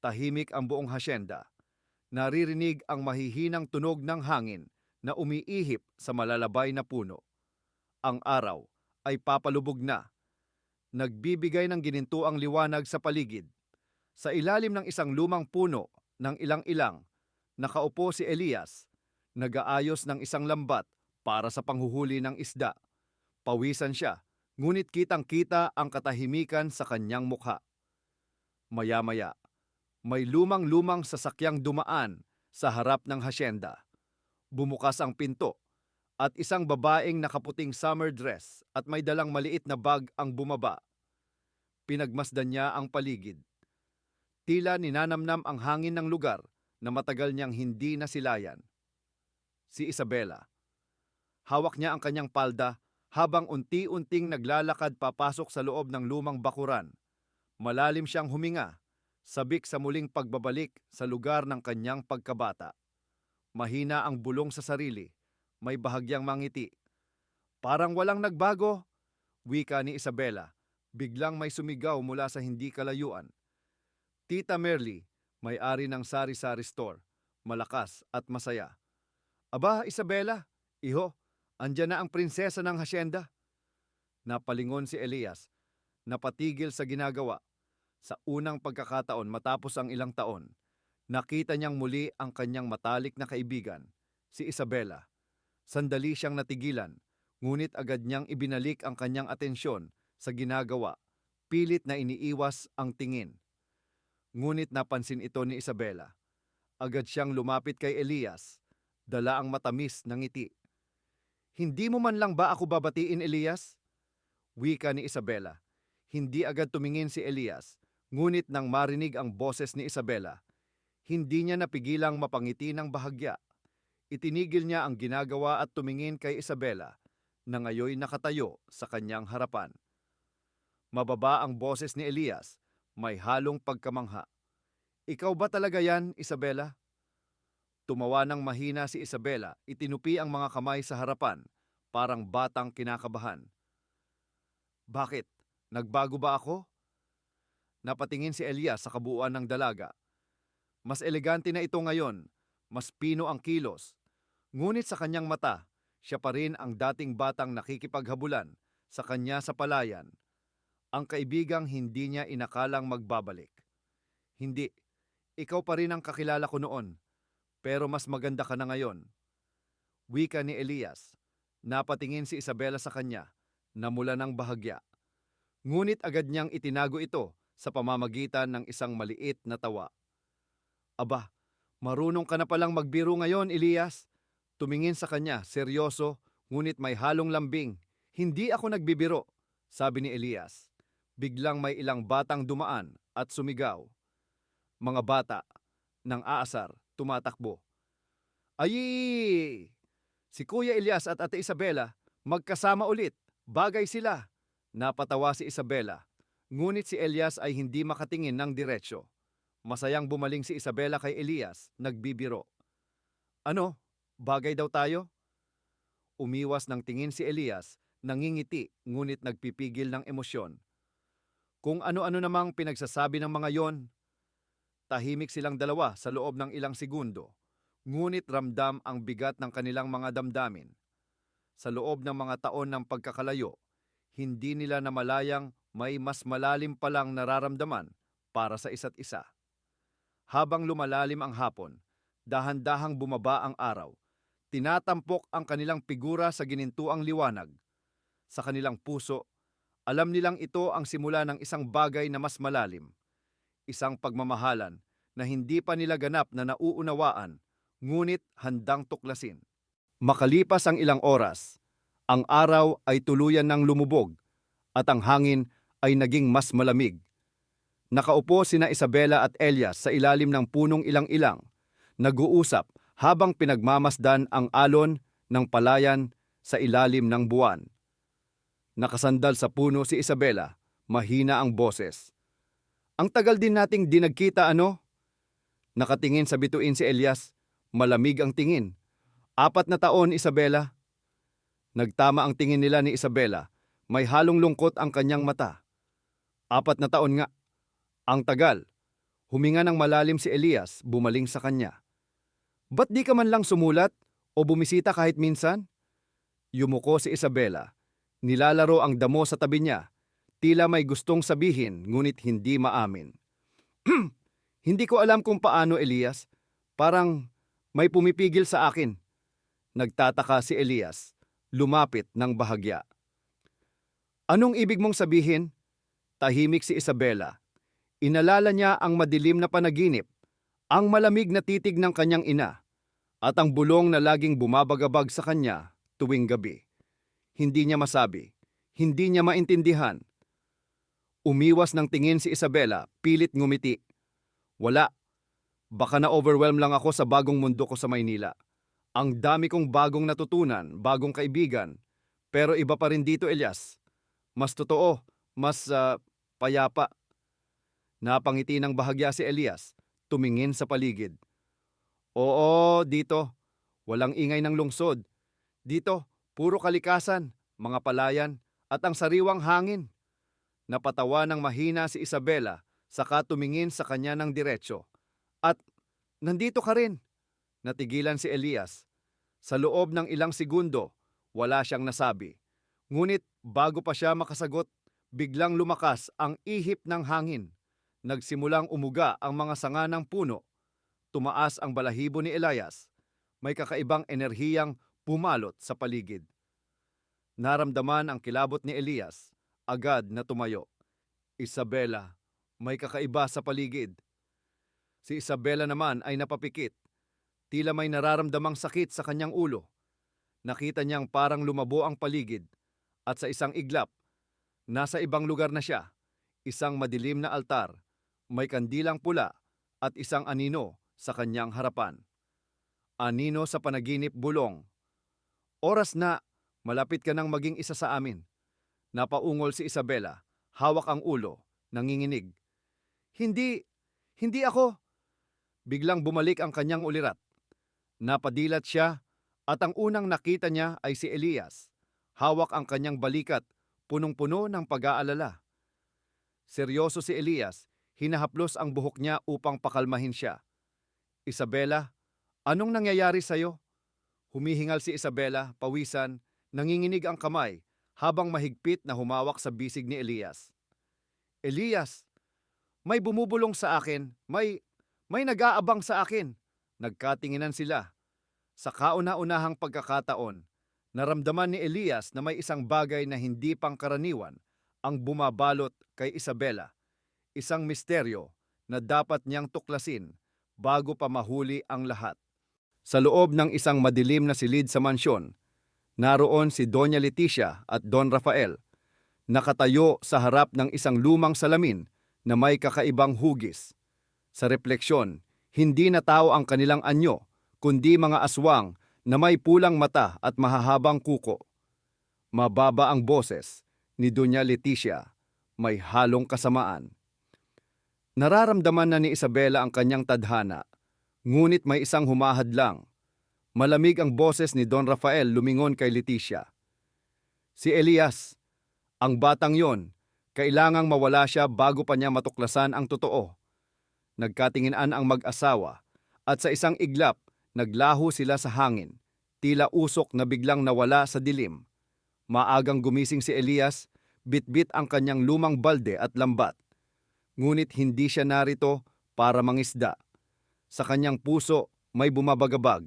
Tahimik ang buong hasyenda. Naririnig ang mahihinang tunog ng hangin na umiihip sa malalabay na puno. Ang araw ay papalubog na. Nagbibigay ng ginintuang liwanag sa paligid. Sa ilalim ng isang lumang puno ng ilang-ilang, nakaupo si Elias, nagaayos ng isang lambat para sa panghuhuli ng isda. Pawisan siya, ngunit kitang-kita ang katahimikan sa kanyang mukha. Maya-maya, may lumang-lumang sasakyang dumaan sa harap ng hasyenda. Bumukas ang pinto at isang babaeng nakaputing summer dress at may dalang maliit na bag ang bumaba. Pinagmasdan niya ang paligid. Tila ninanamnam ang hangin ng lugar na matagal niyang hindi nasilayan. Si Isabela. Hawak niya ang kanyang palda habang unti-unting naglalakad papasok sa loob ng lumang bakuran. Malalim siyang huminga, sabik sa muling pagbabalik sa lugar ng kanyang pagkabata. Mahina ang bulong sa sarili, may bahagyang mangiti. Parang walang nagbago, wika ni Isabela. Biglang may sumigaw mula sa hindi kalayuan. Tita Merly, may-ari ng sari-sari store, malakas at masaya. Aba, Isabela, iho, andyan na ang prinsesa ng hasyenda. Napalingon si Elias, napatigil sa ginagawa. Sa unang pagkakataon matapos ang ilang taon, nakita niyang muli ang kanyang matalik na kaibigan, si Isabela. Sandali siyang natigilan, ngunit agad niyang ibinalik ang kanyang atensyon sa ginagawa, pilit na iniiwas ang tingin. Ngunit napansin ito ni Isabela. Agad siyang lumapit kay Elias, dala ang matamis ng ngiti. Hindi mo man lang ba ako babatiin, Elias? Wika ni Isabela. Hindi agad tumingin si Elias, ngunit nang marinig ang boses ni Isabela, hindi niya napigilang mapangiti ng bahagya. Itinigil niya ang ginagawa at tumingin kay Isabela, na ngayoy nakatayo sa kanyang harapan. Mababa ang boses ni Elias, may halong pagkamangha. Ikaw ba talaga yan, Isabela? Tumawa ng mahina si Isabela, itinupi ang mga kamay sa harapan, parang batang kinakabahan. Bakit? Nagbago ba ako? Napatingin si Elias sa kabuuan ng dalaga. Mas elegante na ito ngayon, mas pino ang kilos. Ngunit sa kanyang mata, siya pa rin ang dating batang nakikipaghabulan sa kanya sa palayan. Ang kaibigang hindi niya inakalang magbabalik. Hindi, ikaw pa rin ang kakilala ko noon, pero mas maganda ka na ngayon. Wika ni Elias, napatingin si Isabela sa kanya, namula ng bahagya. Ngunit agad niyang itinago ito sa pamamagitan ng isang maliit na tawa. Aba, marunong ka na palang magbiro ngayon, Elias. Tumingin sa kanya, seryoso, ngunit may halong lambing. Hindi ako nagbibiro, sabi ni Elias. Biglang may ilang batang dumaan at sumigaw. Mga bata, nang aasar, tumatakbo. Ay! Si Kuya Elias at Ate Isabela, magkasama ulit. Bagay sila. Napatawa si Isabela. Ngunit si Elias ay hindi makatingin ng diretsyo. Masayang bumaling si Isabela kay Elias, nagbibiro. Ano? Bagay daw tayo? Umiwas ng tingin si Elias, nangingiti ngunit nagpipigil ng emosyon. Kung ano-ano namang pinagsasabi ng mga yon, tahimik silang dalawa sa loob ng ilang segundo, ngunit ramdam ang bigat ng kanilang mga damdamin. Sa loob ng mga taon ng pagkakalayo, hindi nila namalayang may mas malalim palang nararamdaman para sa isa't isa. Habang lumalalim ang hapon, dahan-dahang bumaba ang araw, tinatampok ang kanilang figura sa ginintuang liwanag. Sa kanilang puso, alam nilang ito ang simula ng isang bagay na mas malalim. Isang pagmamahalan na hindi pa nila ganap na nauunawaan, ngunit handang tuklasin. Makalipas ang ilang oras, ang araw ay tuluyan ng lumubog at ang hangin ay naging mas malamig. Nakaupo sina Isabela at Elias sa ilalim ng punong ilang-ilang, nag-uusap habang pinagmamasdan ang alon ng palayan sa ilalim ng buwan. Nakasandal sa puno si Isabela, mahina ang boses. Ang tagal din nating di nagkita ano? Nakatingin sa bituin si Elias, malamig ang tingin. Apat na taon, Isabela. Nagtama ang tingin nila ni Isabela, may halong lungkot ang kanyang mata. Apat na taon nga. Ang tagal. Huminga ng malalim si Elias, bumaling sa kanya. Ba't di ka man lang sumulat o bumisita kahit minsan? Yumuko si Isabela. Nilalaro ang damo sa tabi niya. Tila may gustong sabihin ngunit hindi maamin. hindi ko alam kung paano Elias. Parang may pumipigil sa akin. Nagtataka si Elias. Lumapit ng bahagya. Anong ibig mong sabihin? Tahimik si Isabela. Inalala niya ang madilim na panaginip, ang malamig na titig ng kanyang ina, at ang bulong na laging bumabagabag sa kanya tuwing gabi. Hindi niya masabi, hindi niya maintindihan. Umiwas ng tingin si Isabela, pilit ngumiti. Wala. Baka na-overwhelm lang ako sa bagong mundo ko sa Maynila. Ang dami kong bagong natutunan, bagong kaibigan. Pero iba pa rin dito, Elias. Mas totoo, mas ah, payapa. Napangiti ng bahagya si Elias, tumingin sa paligid. Oo, dito. Walang ingay ng lungsod. Dito, puro kalikasan, mga palayan, at ang sariwang hangin. Napatawa ng mahina si Isabela, saka tumingin sa kanya ng diretsyo. At, nandito ka rin. Natigilan si Elias. Sa loob ng ilang segundo, wala siyang nasabi. Ngunit bago pa siya makasagot, biglang lumakas ang ihip ng hangin. Nagsimulang umuga ang mga sanga ng puno. Tumaas ang balahibo ni Elias. May kakaibang enerhiyang pumalot sa paligid. Naramdaman ang kilabot ni Elias. Agad na tumayo. Isabela, may kakaiba sa paligid. Si Isabela naman ay napapikit. Tila may nararamdamang sakit sa kanyang ulo. Nakita niyang parang lumabo ang paligid at sa isang iglap, nasa ibang lugar na siya. Isang madilim na altar, may kandilang pula at isang anino sa kanyang harapan. Anino sa panaginip bulong. Oras na, malapit ka nang maging isa sa amin. Napaungol si Isabela, hawak ang ulo, nanginginig. Hindi, hindi ako. Biglang bumalik ang kanyang ulirat. Napadilat siya at ang unang nakita niya ay si Elias. Hawak ang kanyang balikat, punong-puno ng pag-aalala. Seryoso si Elias, hinahaplos ang buhok niya upang pakalmahin siya. Isabela, anong nangyayari sa'yo? Humihingal si Isabela, pawisan, nanginginig ang kamay, habang mahigpit na humawak sa bisig ni Elias. Elias, may bumubulong sa akin, may, may nag-aabang sa akin. Nagkatinginan sila. Sa kauna-unahang pagkakataon, naramdaman ni Elias na may isang bagay na hindi pangkaraniwan ang bumabalot kay Isabela. Isang misteryo na dapat niyang tuklasin bago pa mahuli ang lahat. Sa loob ng isang madilim na silid sa mansyon, naroon si Doña Leticia at Don Rafael, nakatayo sa harap ng isang lumang salamin na may kakaibang hugis. Sa refleksyon, hindi na tao ang kanilang anyo, kundi mga aswang na may pulang mata at mahahabang kuko. Mababa ang boses ni Doña Leticia, may halong kasamaan. Nararamdaman na ni Isabela ang kanyang tadhana, ngunit may isang humahadlang. Malamig ang boses ni Don Rafael lumingon kay Leticia. Si Elias, ang batang yon, kailangang mawala siya bago pa niya matuklasan ang totoo. Nagkatinginan ang mag-asawa at sa isang iglap, naglaho sila sa hangin, tila usok na biglang nawala sa dilim. Maagang gumising si Elias, bitbit ang kanyang lumang balde at lambat. Ngunit hindi siya narito para mangisda. Sa kanyang puso may bumabagabag.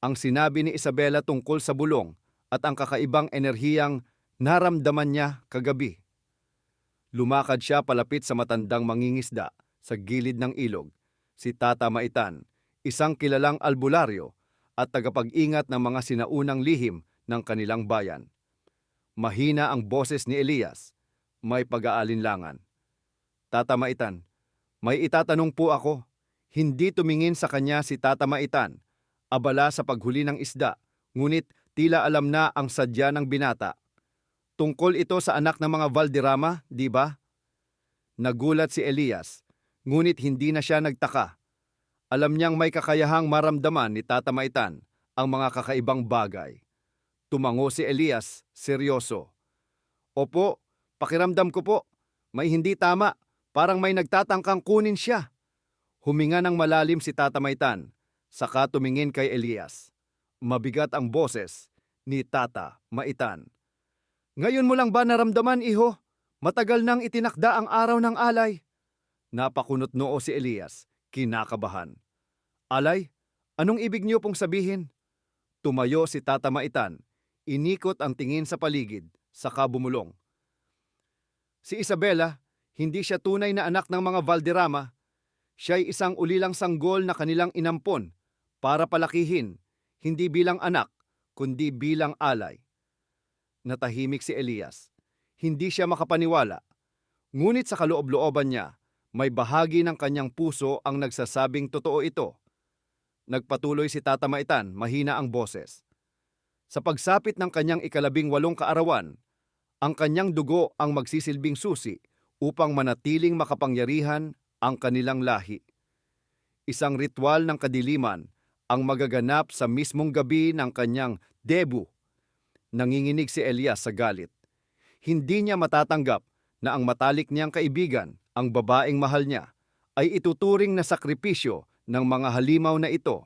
Ang sinabi ni Isabela tungkol sa bulong at ang kakaibang enerhiyang naramdaman niya kagabi. Lumakad siya palapit sa matandang mangingisda sa gilid ng ilog, si Tata Maitan, isang kilalang albularyo at tagapag-ingat ng mga sinaunang lihim ng kanilang bayan. Mahina ang boses ni Elias, may pag-aalinlangan. Tata Maitan, may itatanong po ako. Hindi tumingin sa kanya si Tata Maitan, abala sa paghuli ng isda, ngunit tila alam na ang sadya ng binata. Tungkol ito sa anak ng mga Valderrama, di ba? Nagulat si Elias, ngunit hindi na siya nagtaka. Alam niyang may kakayahang maramdaman ni Tata Maitan ang mga kakaibang bagay. Tumango si Elias, seryoso. Opo, pakiramdam ko po, may hindi tama, parang may nagtatangkang kunin siya. Huminga ng malalim si Tata Maitan, saka tumingin kay Elias. Mabigat ang boses ni Tata Maitan. Ngayon mo lang ba naramdaman, iho? Matagal nang itinakda ang araw ng alay. Napakunot noo si Elias, kinakabahan. Alay, anong ibig niyo pong sabihin? Tumayo si Tata Maitan, inikot ang tingin sa paligid, saka bumulong. Si Isabela, hindi siya tunay na anak ng mga Valderrama. Siya'y isang ulilang sanggol na kanilang inampon para palakihin, hindi bilang anak, kundi bilang alay. Natahimik si Elias. Hindi siya makapaniwala. Ngunit sa kaloob-looban niya, may bahagi ng kanyang puso ang nagsasabing totoo ito. Nagpatuloy si Tata Maitan, mahina ang boses. Sa pagsapit ng kanyang ikalabing walong kaarawan, ang kanyang dugo ang magsisilbing susi upang manatiling makapangyarihan ang kanilang lahi. Isang ritual ng kadiliman ang magaganap sa mismong gabi ng kanyang debu. Nanginginig si Elias sa galit. Hindi niya matatanggap na ang matalik niyang kaibigan, ang babaeng mahal niya, ay ituturing na sakripisyo ng mga halimaw na ito.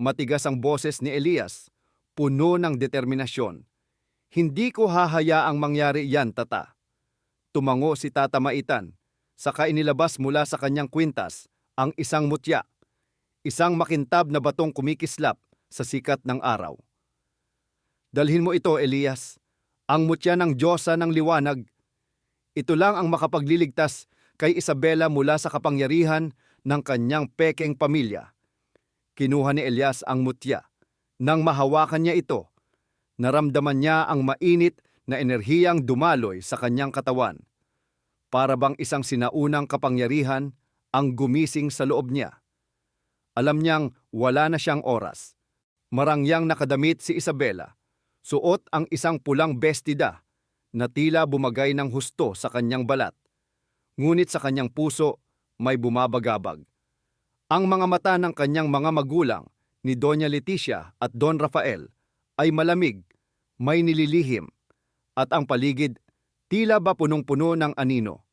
Matigas ang boses ni Elias, puno ng determinasyon. Hindi ko hahayaang mangyari yan, tata. Tumango si Tata Maitan, saka inilabas mula sa kanyang kwintas ang isang mutya, isang makintab na batong kumikislap sa sikat ng araw. Dalhin mo ito, Elias, ang mutya ng Diyosa ng liwanag. Ito lang ang makapagliligtas kay Isabela mula sa kapangyarihan ng kanyang pekeng pamilya. Kinuha ni Elias ang mutya. Nang mahawakan niya ito, naramdaman niya ang mainit na enerhiyang dumaloy sa kanyang katawan. Para bang isang sinaunang kapangyarihan ang gumising sa loob niya. Alam niyang wala na siyang oras. Marangyang nakadamit si Isabela. Suot ang isang pulang bestida na tila bumagay ng husto sa kanyang balat. Ngunit sa kanyang puso may bumabagabag. Ang mga mata ng kanyang mga magulang ni Doña Leticia at Don Rafael ay malamig, may nililihim, at ang paligid tila ba punong-puno ng anino.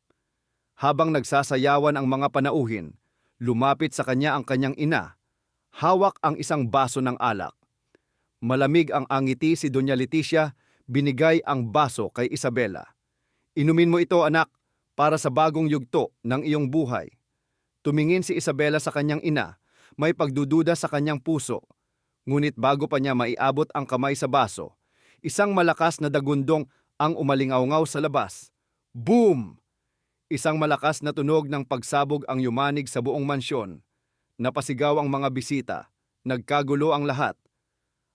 Habang nagsasayawan ang mga panauhin, lumapit sa kanya ang kanyang ina, hawak ang isang baso ng alak. Malamig ang angiti si Doña Leticia, binigay ang baso kay Isabela. Inumin mo ito anak, para sa bagong yugto ng iyong buhay. Tumingin si Isabela sa kanyang ina, may pagdududa sa kanyang puso. Ngunit bago pa niya maiabot ang kamay sa baso, isang malakas na dagundong ang umalingaw sa labas. Boom! Isang malakas na tunog ng pagsabog ang yumanig sa buong mansyon. Napasigaw ang mga bisita, nagkagulo ang lahat.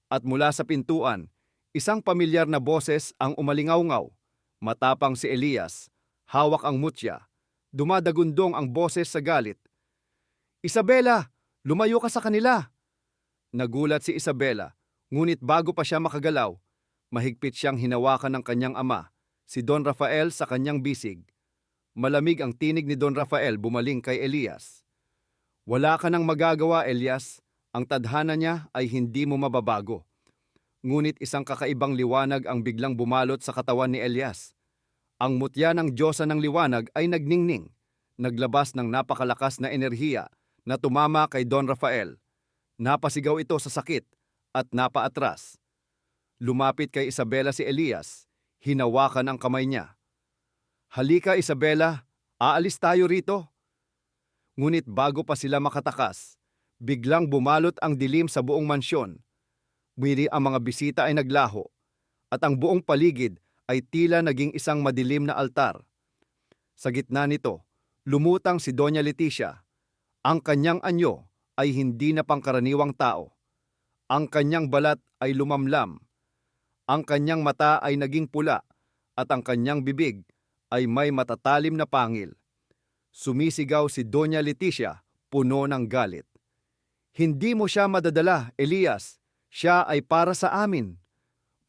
At mula sa pintuan, isang pamilyar na boses ang umalingaw Matapang si Elias, hawak ang mutya, dumadagundong ang boses sa galit. Isabela, lumayo ka sa kanila! Nagulat si Isabela, ngunit bago pa siya makagalaw, mahigpit siyang hinawakan ng kanyang ama, si Don Rafael sa kanyang bisig. Malamig ang tinig ni Don Rafael bumaling kay Elias. Wala ka nang magagawa, Elias. Ang tadhana niya ay hindi mo mababago. Ngunit isang kakaibang liwanag ang biglang bumalot sa katawan ni Elias. Ang mutya ng Diyosa ng liwanag ay nagningning, naglabas ng napakalakas na enerhiya na tumama kay Don Rafael. Napasigaw ito sa sakit at napaatras. Lumapit kay Isabela si Elias, hinawakan ang kamay niya. Halika Isabela, aalis tayo rito. Ngunit bago pa sila makatakas, Biglang bumalot ang dilim sa buong mansyon. Miri ang mga bisita ay naglaho, at ang buong paligid ay tila naging isang madilim na altar. Sa gitna nito, lumutang si Doña Leticia. Ang kanyang anyo ay hindi na pangkaraniwang tao. Ang kanyang balat ay lumamlam. Ang kanyang mata ay naging pula at ang kanyang bibig ay may matatalim na pangil. Sumisigaw si Doña Leticia puno ng galit. Hindi mo siya madadala, Elias. Siya ay para sa amin.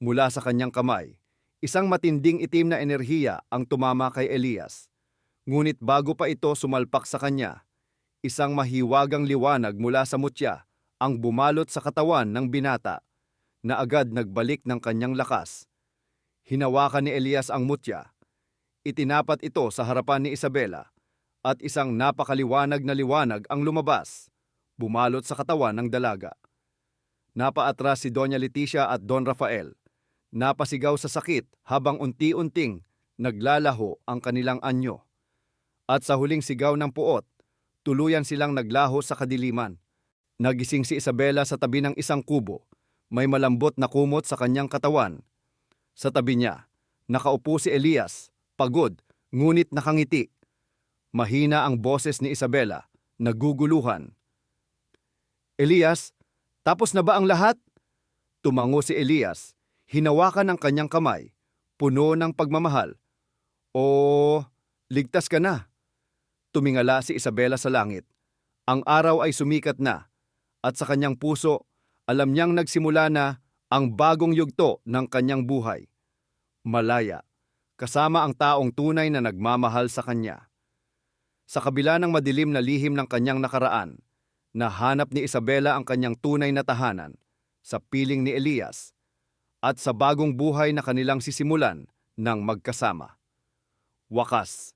Mula sa kanyang kamay, isang matinding itim na enerhiya ang tumama kay Elias. Ngunit bago pa ito sumalpak sa kanya, isang mahiwagang liwanag mula sa mutya ang bumalot sa katawan ng binata na agad nagbalik ng kanyang lakas. Hinawakan ni Elias ang mutya. Itinapat ito sa harapan ni Isabela at isang napakaliwanag na liwanag ang lumabas, bumalot sa katawan ng dalaga. Napaatras si Doña Leticia at Don Rafael. Napasigaw sa sakit habang unti-unting naglalaho ang kanilang anyo. At sa huling sigaw ng puot, tuluyan silang naglaho sa kadiliman. Nagising si Isabela sa tabi ng isang kubo. May malambot na kumot sa kanyang katawan. Sa tabi niya, nakaupo si Elias, pagod, ngunit nakangiti. Mahina ang boses ni Isabela, naguguluhan. Elias, tapos na ba ang lahat? Tumango si Elias, hinawakan ang kanyang kamay, puno ng pagmamahal. O, ligtas ka na. Tumingala si Isabela sa langit. Ang araw ay sumikat na, at sa kanyang puso, alam niyang nagsimula na ang bagong yugto ng kanyang buhay. Malaya, kasama ang taong tunay na nagmamahal sa kanya. Sa kabila ng madilim na lihim ng kanyang nakaraan, nahanap ni Isabela ang kanyang tunay na tahanan sa piling ni Elias at sa bagong buhay na kanilang sisimulan ng magkasama. Wakas,